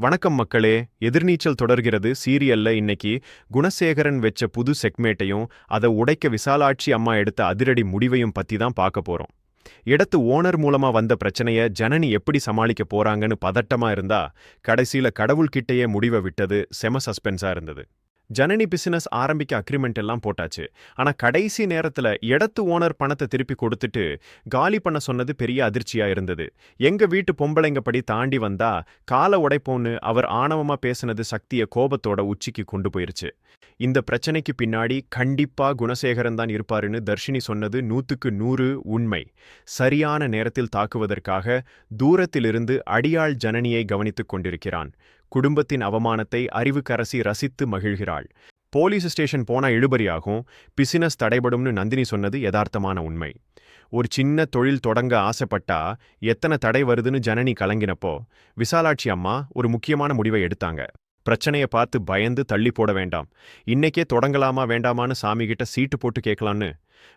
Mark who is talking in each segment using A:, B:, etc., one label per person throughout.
A: வணக்கம் மக்களே. எதிர்நீச்சல் தொடர்கிறது. சீரியல்ல இன்னைக்கு குணசேகரன் வெச்ச புது செக்மேட்டையும் அதை உடைக்க விசாலாட்சி அம்மா எடுத்த அதிரடி முடிவையும் பத்தி தான் பார்க்க போறோம். இடத்து ஓனர் மூலமா வந்த பிரச்சனைய ஜனனி எப்படி சமாளிக்க போறாங்கன்னு பதட்டமா இருந்தா கடைசியில கடவுள்கிட்டயே முடிவை விட்டது செம சஸ்பென்ஸா இருந்தது. ஜனனி பிசினஸ் ஆரம்பிக்க அக்ரிமெண்ட் எல்லாம் போட்டாச்சு. ஆனா கடைசி நேரத்துல இடத்து ஓனர் பணத்தை திருப்பி கொடுத்துட்டு காலி பண்ண சொன்னது பெரிய அதிர்ச்சியா இருந்தது. எங்க வீட்டு பொம்பளைங்க படி தாண்டி வந்தா கால உடைப்போன்னு அவர் ஆணவமா பேசினது சக்திய கோபத்தோட உச்சிக்கு கொண்டு போயிருச்சு. இந்த பிரச்சனைக்கு பின்னாடி கண்டிப்பா குணசேகரன் தான் இருப்பாருன்னு தர்ஷினி சொன்னது நூத்துக்கு நூறு உண்மை. சரியான நேரத்தில் தாக்குவதற்காக தூரத்திலிருந்து அடியாள் ஜனனியை கவனித்துக் கொண்டிருக்கிறான். குடும்பத்தின் அவமானத்தை அறிவுக்கரசி ரசித்து மகிழ்கிறாள். போலீஸ் ஸ்டேஷன் போனா இழுபறியாகும் பிசினஸ் தடைபடும்னு நந்தினி சொன்னது யதார்த்தமான உண்மை. ஒரு சின்ன தொழில் தொடங்க ஆசைப்பட்டா எத்தனை தடை வருதுன்னு ஜனனி கலங்கினப்போ விசாலாட்சி அம்மா ஒரு முக்கியமான முடிவை எடுத்தாங்க. பிரச்சனைய பார்த்து பயந்து தள்ளி போட வேண்டாம். இன்னைக்கே தொடங்கலாமா வேண்டாமான்னு சாமிகிட்ட சீட்டு போட்டு கேட்கலான்னு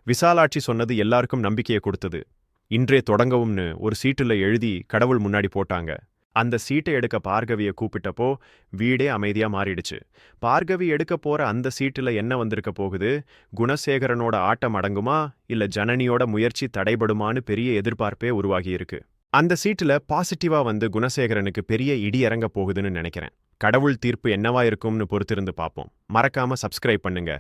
A: விசாலாட்சி சொன்னது எல்லாருக்கும் நம்பிக்கையை கொடுத்தது. இன்றே தொடங்கவும்னு ஒரு சீட்டுல எழுதி கடவுள் முன்னாடி போட்டாங்க. அந்த சீட்டை எடுக்க பார்கவிய கூப்பிட்டப்போ வீடே அமைதியா மாறிடுச்சு. பார்கவி எடுக்க போற அந்த சீட்டுல என்ன வந்திருக்க போகுது? குணசேகரனோட ஆட்டம் அடங்குமா? இல்ல ஜனனியோட முயற்சி தடைபடுமான்னு பெரிய எதிர்பார்ப்பே உருவாகியிருக்கு. அந்த சீட்டுல பாசிட்டிவா வந்து குணசேகரனுக்கு பெரிய இடி இறங்க போகுதுன்னு நினைக்கிறேன். கடவுள் தீர்ப்பு என்னவா இருக்கும்னு பொறுத்திருந்து பார்ப்போம். மறக்காம சப்ஸ்கிரைப் பண்ணுங்க.